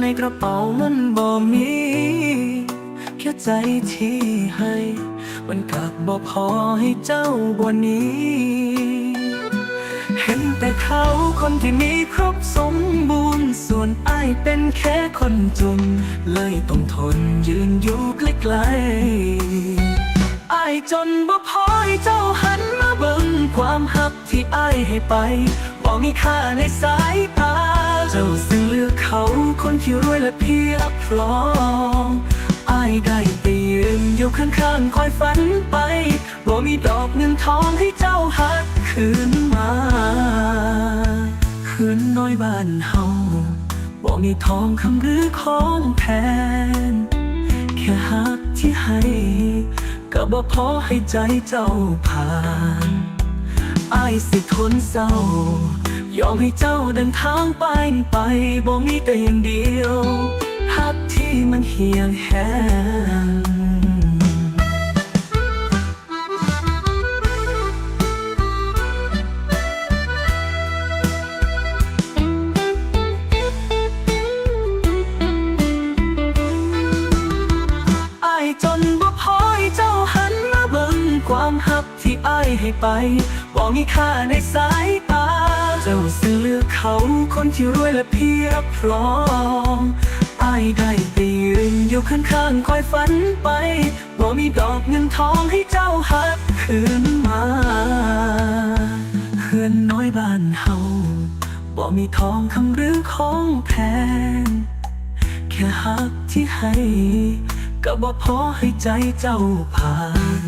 ในกระเป๋ามันบ่มี แค่ใจที่ให้ มันกลับบ่พอให้เจ้าบนนี้ เห็นแต่เขาคนที่มีครบสมบูรณ์ ส่วนไอายเป็นแค่คนจน เลยต้องทนยืนอยู่ใกล้ๆไอายจนบ่พอให้เจ้าหันมาเบิ่งความหักที่ไอายให้ไปบอกมีค่าในสายต เจ้าซึ่งเลือกเขาคนที่รวยและเพียบพร้อมอายได้ไปยืนอยู่ข้างๆคอยฝันไปบ่มีดอกเงินทองให้เจ้าหักคืนมา คืนน้อยบ้านเฮาบ่มีทองคำหรือของแพงแค่หักที่ให้ก็บ่พอให้ใจเจ้าผ่านอายสิทนเศร้า ยอมให้เจ้าเดินทางไปไปบ่มีแต่อย่างเดียวหักที่มันเหี่ยงแห้งอายจนบ่พอให้เจ้าหันมาเบิ่งความหักที่อ้ายให้ไปบอกมีค่าในสายตา เจ้าสิเลือกเขาคนที่รวยและเพียบพร้อมไอายได้ไปยืนอยู่ข้างๆคอยฝันไปบอกมีดอกเงินทองให้เจ้าหักคืนมาเฮือนน้อยบ้านเฮาบ่มีทองคำหรือของแพงแค่หักที่ให้ก็บ่พอให้ใจเจ้าผ่าน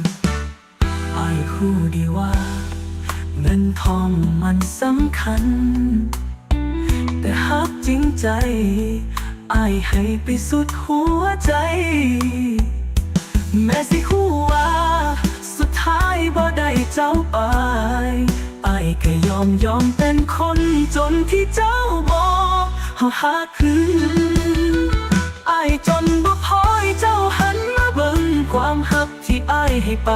ไอ้คู่ดีว่า เงินทองมันสำคัญ แต่หักจริงใจไอ้ายให้ไปสุดหัวใจ แม้สิคู่ว่าสุดท้ายบ่ได้เจ้าไปไอ้ายก็ยอมยอมเป็นคนจนที่เจ้าบอกเฮาหักคืนอายจนบ่พอให้เจ้าหันมาเบิ่งความหักที่อายให้ไป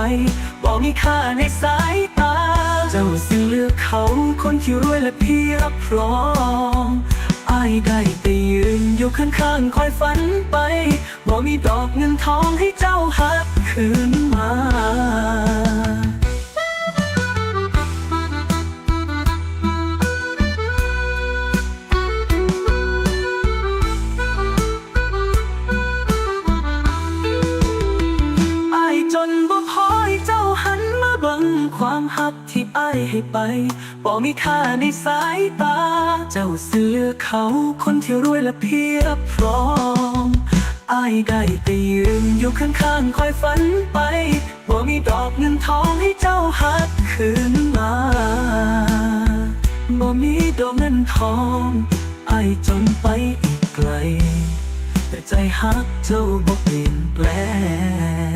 บอกมีค่าในสายตา จ้าสิเลือกเขาคนที่รวยและพี่รับพร้อมอายได้แต่ยืนอยู่ข้างๆคอยฝันไปบอกมีดอกเงินทองให้เจ้าหักคืนมา ความหักที่ไอายให้ไปบอกมีค่าในสายตา เจ้าเลือเขาคนที่รวยและเพียบพร้อมไอายได้แต่ยืนอยู่ข้างๆคอยฝันไปบ่มีดอกเงินทองให้เจ้าหักคืนมาบ่มีดอกเงินทองไอายจนไปอีกไกล แต่ใจหักเจ้าบ่เปลี่ยนแปลง